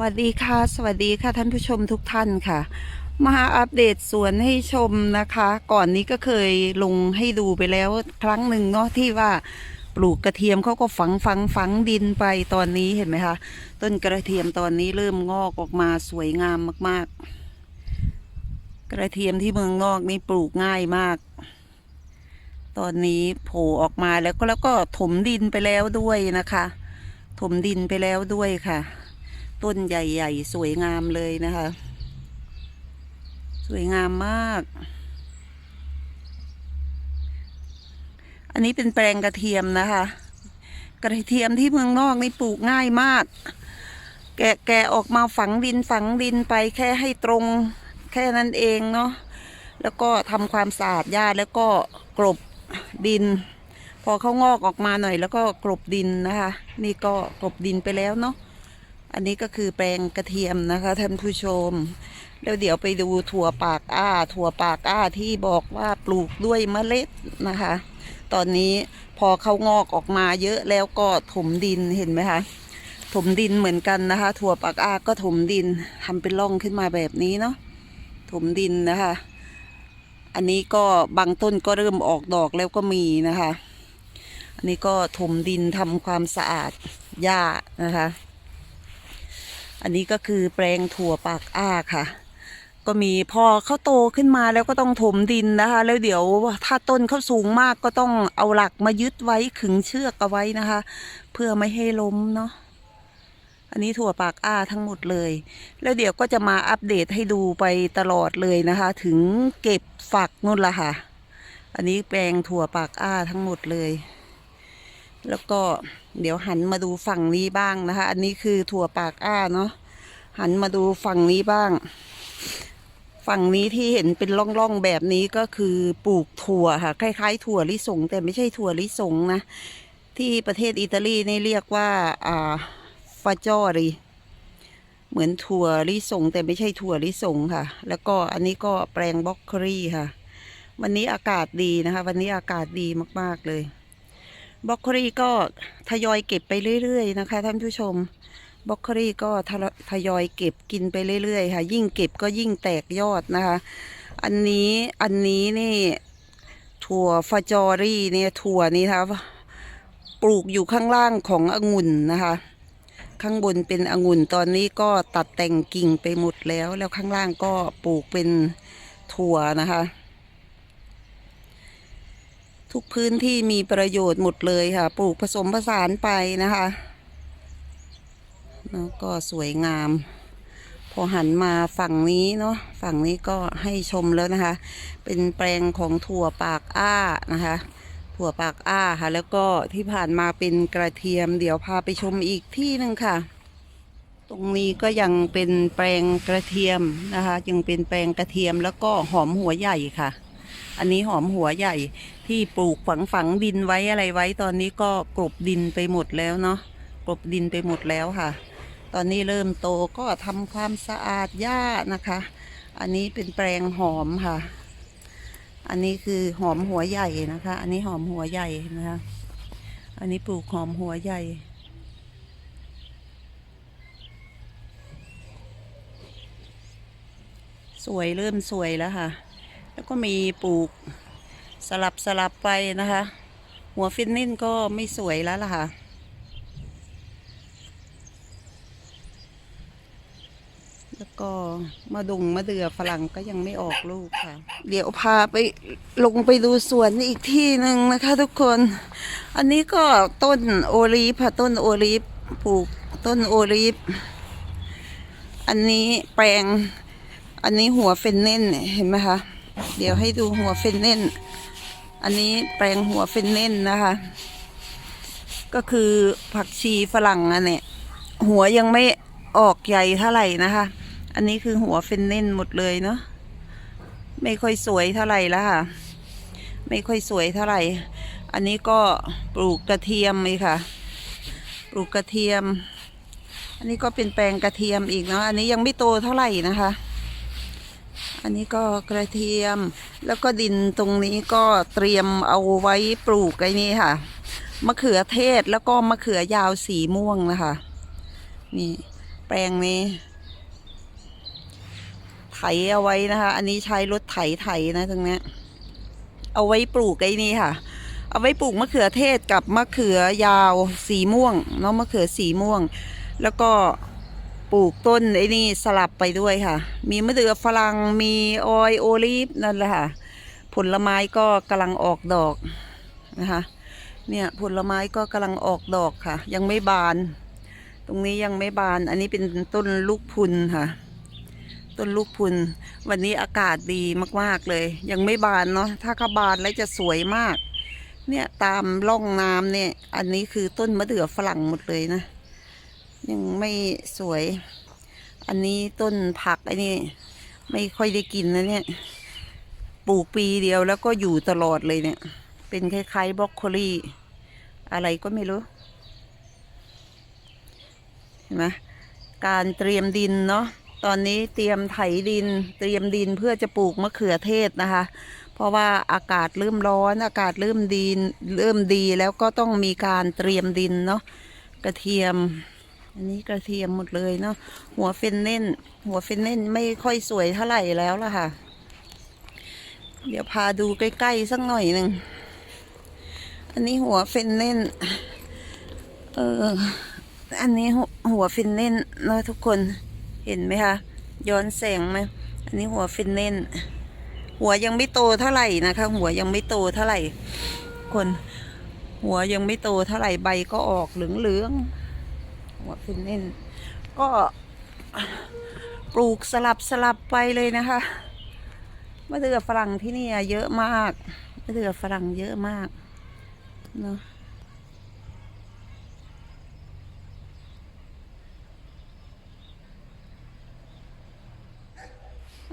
วัสดีค่ะ สวัสดีค่ะท่านผู้ชมทุกท่านค่ะ มาอัปเดตสวนให้ชมนะคะ ก่อนนี้ก็เคยลงให้ดูไปแล้วครั้งหนึ่งเนาะที่ว่าปลูกกระเทียมเขาก็ฝังฝังฝังดินไปตอนนี้เห็นไหมคะ ต้นกระเทียมตอนนี้เริ่มงอกออกมาสวยงามมาก ๆ กระเทียมที่เมืองนอกนี่ปลูกง่ายมาก ตอนนี้โผล่ออกมาแล้วก็แล้วก็ถมดินไปแล้วด้วยนะคะ ถมดินไปแล้วด้วยค่ะ ต้นใหญ่ๆ สวยงามเลยนะคะ สวยงามมาก อันนี้เป็นแปลงกระเทียมนะคะ กระเทียมที่เมืองนอกนี่ปลูกง่ายมาก แกะแกะออกมาฝังดินฝังดินไปแค่ให้ตรงแค่นั้นเองเนาะแล้วก็ทำความสะอาดหญ้าแล้วก็กลบดิน พอเขางอกออกมาหน่อย แล้วก็กลบดินนะคะ นี่ก็กลบดินไปแล้วเนาะ อันนี้ก็คือแปลงกระเทียมนะคะท่านผู้ชม แล้วเดี๋ยวไปดูถั่วปากอ้า ถั่วปากอ้าที่บอกว่าปลูกด้วยเมล็ดนะคะ ตอนนี้พอเขางอกออกมาเยอะแล้วก็ถมดินเห็นไหมคะถมดินเหมือนกันนะคะ ถั่วปากอ้าก็ถมดินทำเป็นร่องขึ้นมาแบบนี้เนาะถมดินนะคะ อันนี้ก็บางต้นก็เริ่มออกดอกแล้วก็มีนะคะ อันนี้ก็ถมดินทำความสะอาดหญ้านะคะ อันนี้ก็คือแปลงถั่วปากอ้าค่ะ ก็มีพอเขาโตขึ้นมาแล้วก็ต้องถมดินนะคะ แล้วเดี๋ยวถ้าต้นเขาสูงมากก็ต้องเอาหลักมายึดไว้ขึงเชือกเอาไว้นะคะ เพื่อไม่ให้ล้มเนาะอันนี้ถั่วปากอ้าทั้งหมดเลย แล้วเดี๋ยวก็จะมาอัปเดตให้ดูไปตลอดเลยนะคะ ถึงเก็บฝักนู่นละค่ะ อันนี้แปลงถั่วปากอ้าทั้งหมดเลย แล้วก็เดี๋ยวหันมาดูฝั่งนี้บ้างนะคะ อันนี้คือถั่วปากอ้าเนาะหันมาดูฝั่งนี้บ้าง ฝั่งนี้ที่เห็นเป็นร่องๆแบบนี้ก็คือปลูกถั่วค่ะคล้ายๆ ถั่วลิสงแต่ไม่ใช่ถั่วลิสงนะที่ประเทศอิตาลีนี่เรียกว่าอ่าฟาจอรีเหมือนถั่วลิสงแต่ไม่ใช่ถั่วลิสงค่ะ แล้วก็อันนี้ก็แปลงบล็อกคลี่ค่ะ วันนี้อากาศดีนะคะ วันนี้อากาศดีมากๆเลย บล็อกโคลีก็ทยอยเก็บไปเรื่อยๆนะคะ ท่านผู้ชมบล็อกโคลีก็ทะทยอยเก็บกินไปเรื่อยๆค่ะ ยิ่งเก็บก็ยิ่งแตกยอดนะคะ อันนี้อันนี้นี่ถั่วฟาจอรี่เนี่ยถั่วนี้นะคะปลูกอยู่ข้างล่างขององุ่นนะคะ ข้างบนเป็นองุ่นตอนนี้ก็ตัดแต่งกิ่งไปหมดแล้ว แล้วข้างล่างก็ปลูกเป็นถั่วนะคะ ทุกพื้นที่มีประโยชน์หมดเลยค่ะ ปลูกผสมผสานไปนะคะแล้วก็สวยงาม พอหันมาฝั่งนี้เนาะฝั่งนี้ก็ให้ชมแล้วนะคะ เป็นแปลงของถั่วปากอ้านะคะ ถั่วปากอ้าค่ะ แล้วก็ที่ผ่านมาเป็นกระเทียม เดี๋ยวพาไปชมอีกที่หนึ่งค่ะ ตรงนี้ก็ยังเป็นแปลงกระเทียมนะคะยังเป็นแปลงกระเทียมแล้วก็หอมหัวใหญ่ค่ะ อันนี้หอมหัวใหญ่ที่ปลูกฝังฝังดินไว้อะไรไว้ ตอนนี้ก็กลบดินไปหมดแล้วเนาะกลบดินไปหมดแล้วค่ะ ตอนนี้เริ่มโตก็ทำความสะอาดหญ้านะคะ อันนี้เป็นแปลงหอมค่ะ อันนี้คือหอมหัวใหญ่นะคะ อันนี้หอมหัวใหญ่นะคะ อันนี้ปลูกหอมหัวใหญ่สวยเริ่มสวยแล้วค่ะ แล้วก็มีปลูกสลับสลับไปนะคะ หัวฟินนิ่นก็ไม่สวยแล้วล่ะค่ะ แล้วก็มาดุงมะเดื่อฝรั่งก็ยังไม่ออกลูกค่ะ เดี๋ยวพาไปลงไปดูสวนอีกที่หนึ่งนะคะทุกคน อันนี้ก็ต้นโอลีฟค่ะต้นโอลีฟปลูกต้นโอลีฟอันนี้แปลง อันนี้หัวเฟนเน่นเห็นไหมคะ เดี๋ยวให้ดูหัวเฟนเน่น อันนี้แปลงหัวเฟนเน่นนะคะ ก็คือผักชีฝรั่งอันเนี้ยหัวยังไม่ออกใหญ่เท่าไหร่นะคะ อันนี้คือหัวเฟนเน่นหมดเลยเนาะ ไม่ค่อยสวยเท่าไหร่แล้วค่ะ ไม่ค่อยสวยเท่าไหร่ อันนี้ก็ปลูกกระเทียมเลยค่ะ ปลูกกระเทียม อันนี้ก็เป็นแปลงกระเทียมอีกเนาะ อันนี้ยังไม่โตเท่าไหร่นะคะ อันนี้ก็กระเทียม แล้วก็ดินตรงนี้ก็เตรียมเอาไว้ปลูกไอ้นี่ค่ะ มะเขือเทศแล้วก็มะเขือยาวสีม่วงนะคะ นี่ แปลงนี้ไถเอาไว้นะคะ อันนี้ใช้รถไถไถนะตรงนี้เอาไว้ปลูกไอ้นี่ค่ะ เอาไว้ปลูกมะเขือเทศกับมะเขือยาวสีม่วงเนาะมะเขือสีม่วง แล้วก็ ปลูกต้นไอ้นี่สลับไปด้วยค่ะ มีมะเดื่อฝรั่งมีออยโอลีฟนั่นแหละค่ะ ผลไม้ก็กำลังออกดอกนะคะ เนี่ยผลไม้ก็กำลังออกดอกค่ะ ยังไม่บาน ตรงนี้ยังไม่บาน อันนี้เป็นต้นลูกพุนค่ะ ต้นลูกพุน วันนี้อากาศดีมากๆเลย ยังไม่บานเนาะ ถ้าเขาบานแล้วจะสวยมาก เนี่ยตามร่องน้ำเนี่ย อันนี้คือต้นมะเดื่อฝรั่งหมดเลยนะ ยังไม่สวย อันนี้ต้นผักไอ้นี่ไม่ค่อยได้กินนะเนี่ย ปลูกปีเดียวแล้วก็อยู่ตลอดเลยเนี่ย เป็นคล้ายๆบรอกโคลีอะไรก็ไม่รู้ เห็นไหมการเตรียมดินเนาะตอนนี้เตรียมไถดิน เตรียมดินเพื่อจะปลูกมะเขือเทศนะคะ เพราะว่าอากาศเริ่มร้อน อากาศเริ่มดีเริ่มดีแล้วก็ต้องมีการเตรียมดินเนาะกระเทียม อันนี้กระเทียมหมดเลยเนาะหัวเฟนเน่น หัวเฟนเน่นไม่ค่อยสวยเท่าไหร่แล้วล่ะค่ะ เดี๋ยวพาดูใกล้ๆสักหน่อยหนึ่งอันนี้หัวเฟนเน่น เอออันนี้หัวหัวฟินเน่นเนอะทุกคนเห็นไหมคะย้อนแสงไหมอันนี้หัวฟินเน่น หัวยังไม่โตเท่าไหร่นะคะ หัวยังไม่โตเท่าไหร่ คน หัวยังไม่โตเท่าไหร่ใบก็ออกเหลืองๆ หัวฟินเน่นก็ปลูกสลับสลับไปเลยนะคะมะเดื่อฝรั่งที่นี่เยอะมากมะเดื่อฝรั่งเยอะมากเนาะ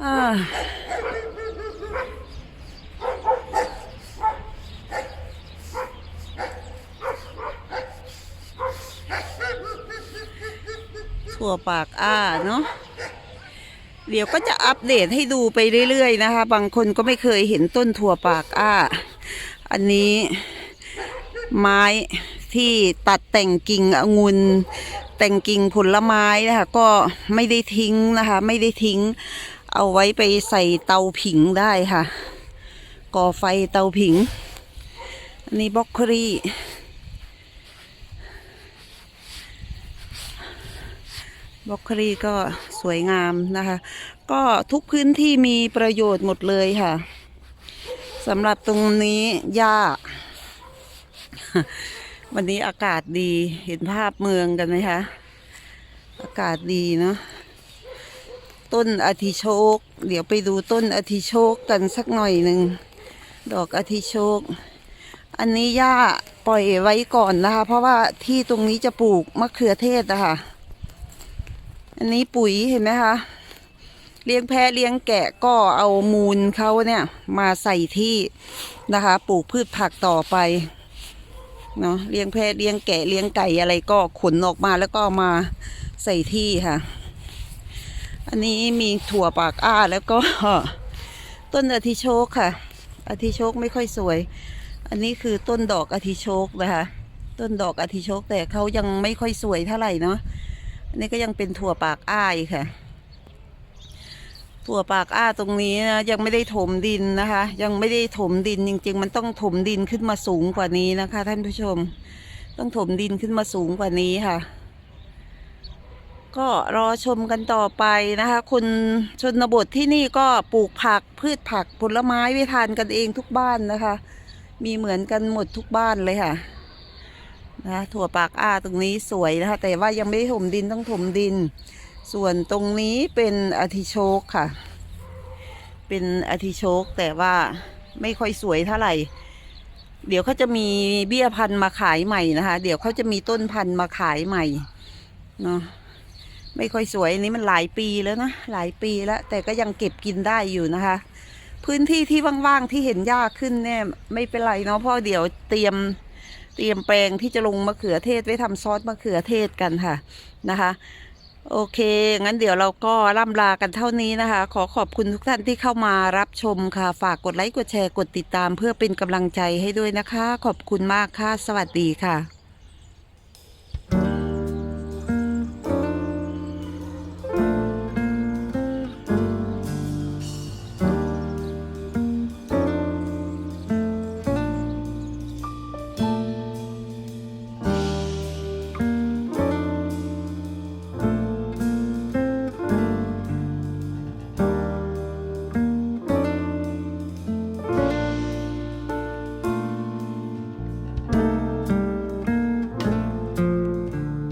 อ่า ถั่วปากอ้าเนาะเดี๋ยวก็จะอัปเดตให้ดูไปเรื่อยๆนะคะ บางคนก็ไม่เคยเห็นต้นถั่วปากอ้า อันนี้ไม้ที่ตัดแต่งกิ่งองุ่นแต่งกิ่งผลไม้นะคะ ก็ไม่ได้ทิ้งนะคะ ไม่ได้ทิ้ง เอาไว้ไปใส่เตาผิงได้ค่ะ ก่อไฟเตาผิง อันนี้บล็อกโคลี บล็อกคลีก็สวยงามนะคะ ก็ทุกพื้นที่มีประโยชน์หมดเลยค่ะสำหรับตรงนี้หญ้า วันนี้อากาศดีเห็นภาพเมืองกันไหมคะอากาศดีเนาะต้นอาทิโชก เดี๋ยวไปดูต้นอาทิโชกกันสักหน่อยหนึ่งดอกอาทิโชก อันนี้ย่าปล่อยไว้ก่อนนะคะ เพราะว่าที่ตรงนี้จะปลูกมะเขือเทศนะคะ อันนี้ปุ๋ยเห็นไหมคะ เลี้ยงแพะเลี้ยงแกะก็เอามูลเขาเนี่ย มาใส่ที่นะคะ ปลูกพืชผักต่อไปเนาะเลี้ยงแพะเลี้ยงแกะเลี้ยงไก่อะไรก็ขนออกมาแล้วก็มาใส่ที่ค่ะ อันนี้มีถั่วปากอ้าแล้วก็ต้นอาทิโชกค่ะอาทิโชกไม่ค่อยสวย อันนี้คือต้นดอกอาทิโชกนะคะ ต้นดอกอาทิโชกแต่เขายังไม่ค่อยสวยเท่าไหร่เนาะ อันนี้ก็ยังเป็นถั่วปากอ้ายค่ะ ถั่วปากอ้าตรงนี้นะยังไม่ได้ถมดินนะคะ ยังไม่ได้ถมดินจริง ๆ มันต้องถมดินขึ้นมาสูงกว่านี้นะคะ ท่านผู้ชม ต้องถมดินขึ้นมาสูงกว่านี้ค่ะ ก็รอชมกันต่อไปนะคะ คนชนบทที่นี่ก็ปลูกผักพืชผักผลไม้ไว้ทานกันเองทุกบ้านนะคะ มีเหมือนกันหมดทุกบ้านเลยค่ะ นะถั่วปากอ้าตรงนี้สวยนะคะ แต่ว่ายังไม่ถมดินต้องถมดิน ส่วนตรงนี้เป็นอาทิโชกค่ะ เป็นอาทิโชกแต่ว่าไม่ค่อยสวยเท่าไหร่ เดี๋ยวเขาจะมีเบี้ยพันธุ์มาขายใหม่นะคะ เดี๋ยวเขาจะมีต้นพันธุ์มาขายใหม่เนาะไม่ค่อยสวยอันนี้มันหลายปีแล้วนะหลายปีแล้ว แต่ก็ยังเก็บกินได้อยู่นะคะ พื้นที่ที่ว่างๆที่เห็นหญ้าขึ้นเนี่ยไม่เป็นไรเนาะเพราะเดี๋ยวเตรียม เตรียมแปลงที่จะลงมะเขือเทศไว้ทำซอสมะเขือเทศกันค่ะนะคะ โอเค งั้นเดี๋ยวเราก็ล่ำลากันเท่านี้นะคะ ขอขอบคุณทุกท่านที่เข้ามารับชมค่ะ ฝากกดไลค์กดแชร์กดติดตาม เพื่อเป็นกำลังใจให้ด้วยนะคะ ขอบคุณมากค่ะ สวัสดีค่ะ